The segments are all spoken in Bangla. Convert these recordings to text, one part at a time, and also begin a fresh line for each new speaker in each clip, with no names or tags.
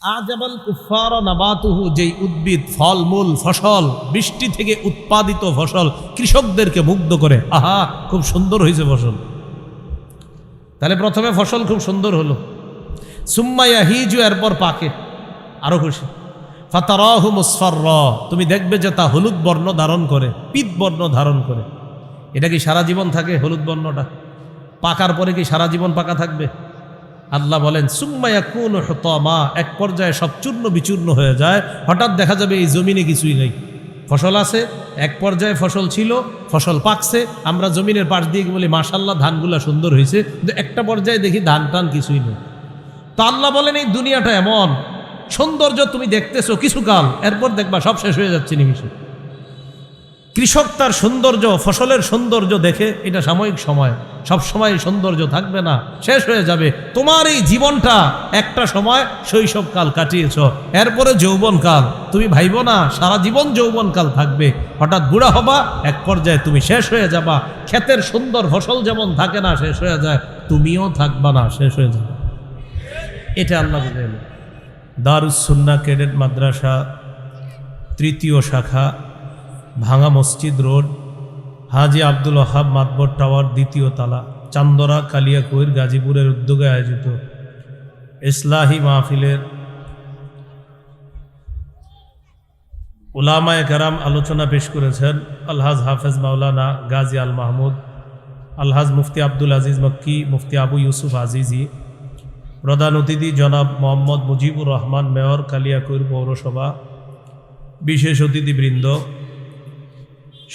আজাবাল কুফার নাবাতুহু, যেই উদ্ভিদ ফলমূল ফসল, বৃষ্টি থেকে উৎপাদিত ফসল কৃষকদেরকে মুগ্ধ করে। আহা, খুব সুন্দর হয়েছে ফসল। তাহলে প্রথমে ফসল খুব সুন্দর হলো। সুম্মাইয়া হিজু এরপর পাকে। আরও খুশি। ফাতারাহু মুসফার তুমি দেখবে যে তা হলুদ বর্ণ ধারণ করে, পিত বর্ণ ধারণ করে। এটা কি সারা জীবন থাকে হলুদ বর্ণটা? পাকার পরে কি সারা জীবন পাকা থাকবে? আল্লাহ বলেন সুম্মায়া কোন মা এক পর্যায়ে সব চূর্ণ বিচূর্ণ হয়ে যায়। হঠাৎ দেখা যাবে এই জমিনে কিছুই নেই। ফসল আছে, এক পর্যায়ে ফসল ছিল, ফসল পাকছে। আমরা জমিনের পাশ দিয়ে বলি মাসাল্লাহ ধানগুলা সুন্দর হয়েছে কিন্তু একটা পর্যায়ে দেখি ধান টান কিছুই নেই। তো আল্লাহ বলেন, এই দুনিয়াটা এমন। সৌন্দর্য তুমি দেখতেছো কিছুকাল, এরপর দেখবা সব শেষ হয়ে যাচ্ছে নিমিশে কৃষক তার সৌন্দর্য, ফসলের সৌন্দর্য দেখে, এটা সাময়িক সময়। সব সময় সৌন্দর্য থাকবে না, শেষ হয়ে যাবে। তোমার এই জীবনটা একটা সময় শৈশবকাল কাটিয়েছ, এরপরে যৌবনকাল। তুমি ভাইব না, সারা জীবন যৌবনকাল থাকবে। হঠাৎ বুড়া হবা, এক পর্যায়ে তুমি শেষ হয়ে যাবা। ক্ষেতের সুন্দর ফসল যেমন থাকে না, শেষ হয়ে যায়। তুমিও থাকবা না, শেষ হয়ে যাবে। এটা আল্লাহ দারুসুন্না ক্যাডেট মাদ্রাসা, তৃতীয় শাখা ভাঙা মসজিদ রোড, হাজি আব্দুল ওহাব মাতবর টাওয়ার দ্বিতীয় তালা, চান্দরা কালিয়াকৈর গাজীপুরের উদ্যোগে আয়োজিত ইসলাহি মাহফিলের উলামায় কারাম আলোচনা পেশ করেছেন আলহাজ হাফেজ মাওলানা গাজী আল মাহমুদ, আলহাজ মুফতি আব্দুল আজিজ মক্কি, মুফতি আবু ইউসুফ আজিজি, প্রধান অতিথি জনাব মোহাম্মদ মুজিবুর রহমান, মেয়র কালিয়াকৈর পৌরসভা, বিশেষ অতিথিবৃন্দ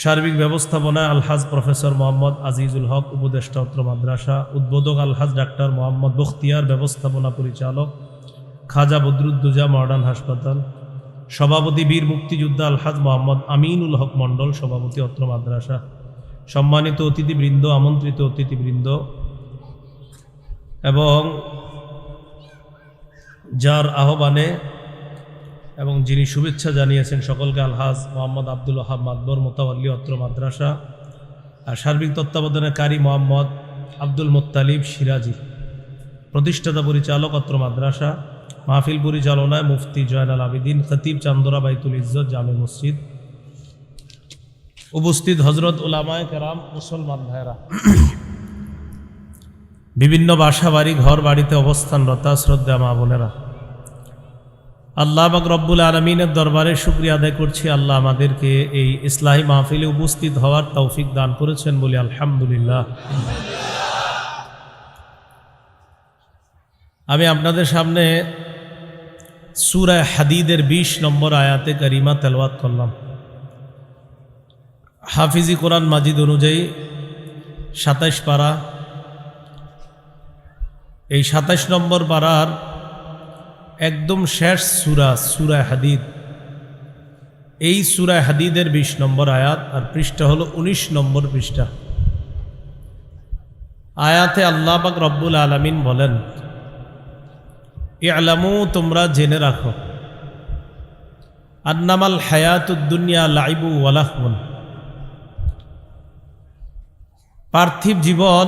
সার্বিক ব্যবস্থাপনায় আলহাজ প্রফেসর মোহাম্মদ আজিজুল হক, উপদেষ্টা অত্র মাদ্রাসা, উদ্বোধক আলহাজ ডাক্তার মোহাম্মদ বখতিয়ার, ব্যবস্থাপনা পরিচালক খাজা বদরুদ্দুজা, মডার্ন হাসপাতাল, সভাপতি বীর মুক্তিযোদ্ধা আলহাজ মোহাম্মদ আমিনুল হক মণ্ডল, সভাপতি অত্র মাদ্রাসা, সম্মানিত অতিথিবৃন্দ, আমন্ত্রিত অতিথিবৃন্দ, এবং যার আহ্বানে এবং যিনি শুভেচ্ছা জানিয়েছেন সকলকে, আলহাজ মোহাম্মদ আব্দুল ওহাব মাদবর মোতাওয়াল্লি অত্র মাদ্রাসা। আর সার্বিক তত্ত্বাবধানে কারি মোহাম্মদ আব্দুল মোত্তালিব সিরাজি। প্রতিষ্ঠাতা পরিচালক অত্র মাদ্রাসা। মাহফিল পরিচালনায় মুফতি জয়নাল আবিদিন, খতিব চান্দরা বাইতুল ইজ্জত জামে মসজিদ। উপস্থিত হজরত উলামায় কেরাম, মুসলমান ভাইরা বিভিন্ন বাসা বাড়ি ঘর বাড়িতে অবস্থানরতা শ্রদ্ধা মা বোনেরা। আল্লাহ বাক রব্বুল আলমিনের দরবারে শুক্রিয়া আদায় করছি। আল্লাহ আমাদেরকে এই ইসলাহী মাহফিলে উপস্থিত হওয়ার তৌফিক দান করেছেন বলে আলহামদুলিল্লাহ। আমি আপনাদের সামনে সুরায় হাদিদের ২০ নম্বর আয়াতে করিমা তেলওয়াত করলাম। হাফিজি কোরআন মাজিদ অনুযায়ী সাতাইশ পারা। এই সাতাইশ নম্বর পাড়ার একদম শেষ সুরা সুরায় হাদিদ। এই সুরায় হাদিদের ২০ নম্বর আয়াত, আর পৃষ্ঠা হলো ১৯ নম্বর পৃষ্ঠা। আয়াতে আল্লাহ পাক রব্বুল আলমিন বলেন এ আলামু তোমরা জেনে রাখো, আন্নামাল হায়াতুদ্দুনিয়া লাইবু ওয়ালাহমন পার্থিব জীবন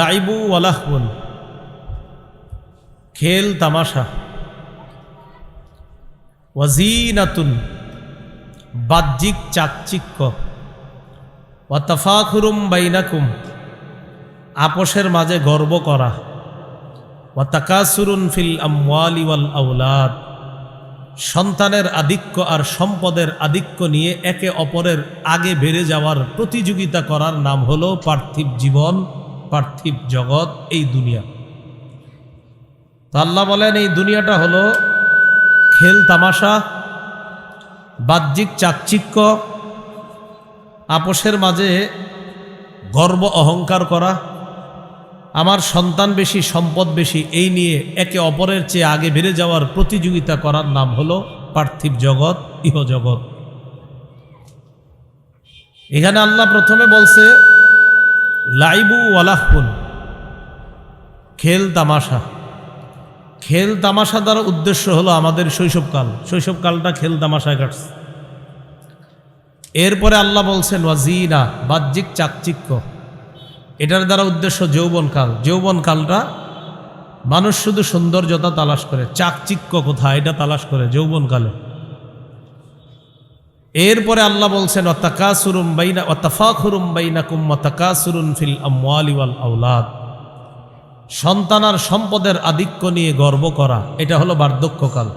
লাইবু ওয়ালাহমন খেল, তামাশা। ওয়াজিনাতুন, বাহ্যিক চাকচিক্য। ওয়াতাফাখুরুম বাইনাকুম, আপোষের মাঝে গর্ব করা। ওয়াতাকাসুরুন ফিল আমওয়ালি ওয়াল আউলাদ সন্তানের আধিক্য আর সম্পদের আধিক্য নিয়ে একে অপরের আগে বেড়ে যাওয়ার প্রতিযোগিতা করার নাম হলো পার্থিব জীবন, পার্থিব জগৎ, এই দুনিয়া। তো আল্লাহ বলেন, এই দুনিয়াটা হলো খেল তামাশা, বাহ্যিক চাকচিক্য, আপোষের মাঝে গর্ব অহংকার করা, আমার সন্তান বেশি, সম্পদ বেশি, এই নিয়ে একে অপরের চেয়ে আগে বেড়ে যাওয়ার প্রতিযোগিতা করার নাম হলো পার্থিব জগৎ ইহজগৎ এখানে আল্লাহ প্রথমে বলছে, লাইবু ওয়ালাহুন খেল তামাশা। খেল তামাশা দ্বারা উদ্দেশ্য হলো আমাদের শৈশবকাল। শৈশবকালটা খেল তামাশায় কাটছে। এরপরে আল্লাহ বলছেন ওয়াজিনা বাহ্যিক চাকচিক্য। এটার দ্বারা উদ্দেশ্য যৌবনকাল। যৌবনকালটা মানুষ শুধু সৌন্দর্যতা তালাশ করে। চাকচিক্য কোথায়? এটা তালাশ করে যৌবনকালে। এরপরে আল্লাহ বলছেন অতাকাসুরুম বাইনা অতাফাখুরুম বাইনাকুম অতাকাসুরুন ফিল আমওয়ালি ওয়াল আওলাদ। সন্তানার সম্পদের আধিক্য নিয়ে গর্ব করা, এটা হলো বার্ধক্যকাল।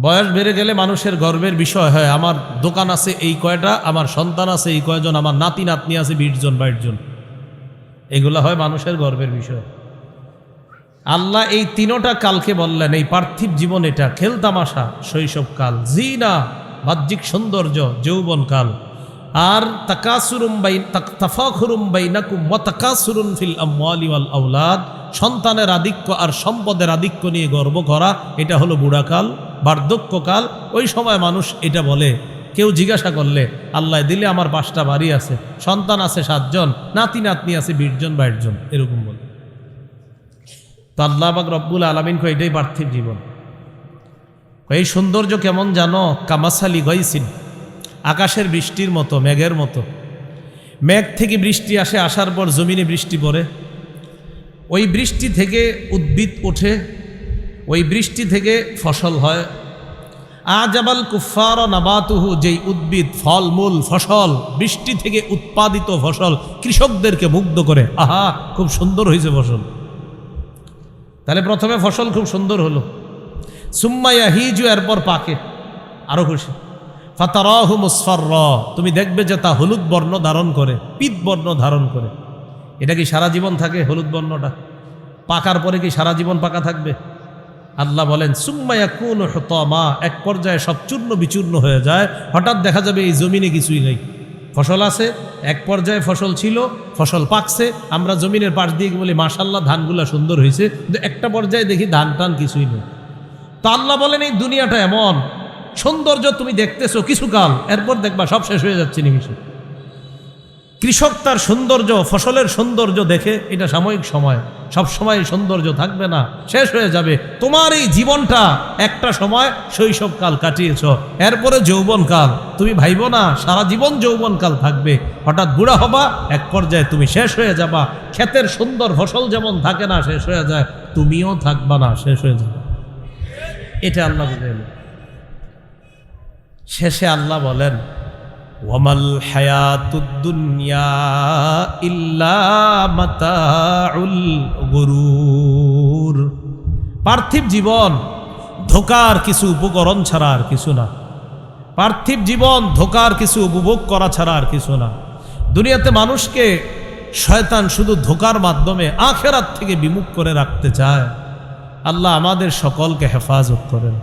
বয়স বেড়ে গেলে মানুষের গর্বের বিষয় হয়, আমার দোকান আছে এই কয়টা, আমার সন্তান আছে এই কয়জন, আমার নাতি নাতনি আছে বিশ জন, বাইশ জন। এগুলো হয় মানুষের গর্বের বিষয়। আল্লাহ এই তিনোটা কালকে বললেন, এই পার্থিব জীবন এটা খেলতামাশা শৈশবকাল, জিনা, বাহ্যিক সৌন্দর্য, যৌবনকাল। আর তাকাসুরুম বাই তাফাখুরুম বাইনাকুম ওয়া তাকাসুরুন ফিল আমওয়ালি ওয়াল আওলাদ। সন্তানের আধিক্য আর সম্পদের আধিক্য নিয়ে গর্ব করা, এটা হলো বুড়াকাল বার্ধক্যকাল ওই সময় মানুষ এটা বলে, কেউ জিজ্ঞাসা করলে, আল্লাহ, দিলে আমার পাঁচটা বাড়ি আছে, সন্তান আছে সাতজন, নাতি নাতনি আছে বিশ জন বাইশ জন এরকম বলে। তো আল্লাহ বাক রব্বুল আলমিন কো এটাই পার্থিব জীবন। এই সৌন্দর্য কেমন জানো? কামাসালি গৈসিন আকাশের বৃষ্টির মতো, মেঘের মতো। মেঘ থেকে বৃষ্টি আসে, আসার পর জমিনে বৃষ্টি পড়ে। ওই বৃষ্টি থেকে উদ্ভিদ ওঠে, ওই বৃষ্টি থেকে ফসল হয়। আজাবাল কুফার নাবাতুহু, যেই উদ্ভিদ ফলমূল ফসল, বৃষ্টি থেকে উৎপাদিত ফসল কৃষকদেরকে মুগ্ধ করে। আহা, খুব সুন্দর হয়েছে ফসল। তাহলে প্রথমে ফসল খুব সুন্দর হলো। সুম্মাইয়া হিজু এরপর পাকে। আরও খুশি। ফাতারাহু মুসফার তুমি দেখবে যে তা হলুদ বর্ণ ধারণ করে, পিত বর্ণ ধারণ করে। এটা কি সারা জীবন থাকে হলুদ বর্ণটা? পাকার পরে কি সারা জীবন পাকা থাকবে? আল্লাহ বলেন সুম্মাইয়া কোন মা এক পর্যায়ে সব চূর্ণ বিচূর্ণ হয়ে যায়। হঠাৎ দেখা যাবে এই জমিনে কিছুই নেই। ফসল আছে, এক পর্যায়ে ফসল ছিল, ফসল পাকছে, আমরা জমিনের পাশ দিয়ে বলি মাশাল্লাহ ধানগুলা সুন্দর হয়েছে কিন্তু একটা পর্যায়ে দেখি ধান টান কিছুই নেই। তো আল্লাহ বলেন, এই দুনিয়াটা এমন সৌন্দর্য তুমি দেখতেছো কিছুকাল এরপর দেখবা সব শেষ হয়ে যাচ্ছে নিমিশে কৃষক তার সৌন্দর্য, ফসলের সৌন্দর্য দেখে, এটা সাময়িক সময়। সব সময় সৌন্দর্য থাকবে না, শেষ হয়ে যাবে। তোমার এই জীবনটা একটা সময় শৈশবকাল কাটিয়েছ, এরপরে যৌবনকাল। তুমি ভাইব না, সারা জীবন যৌবনকাল থাকবে। হঠাৎ বুড়া হবা, এক পর্যায়ে তুমি শেষ হয়ে যাবা। ক্ষেতের সুন্দর ফসল যেমন থাকে না, শেষ হয়ে যায়, তুমিও থাকবা না, শেষ হয়ে যাবে। এটা আল্লাহ বুঝে। শেষে আল্লাহ বলেন, ওয়ামাল হায়াতুদ্দুনিয়া গুরুর। পার্থিব জীবন ধোকার কিছু উপকরণ ছাড়া আর কিছু না। পার্থিব জীবন ধোকার কিছু উপভোগ করা ছাড়া আর কিছু না। দুনিয়াতে মানুষকে শয়তান শুধু ধোকার মাধ্যমে আখেরাত থেকে বিমুখ করে রাখতে চায়। আল্লাহ আমাদের সকলকে হেফাজত করেন।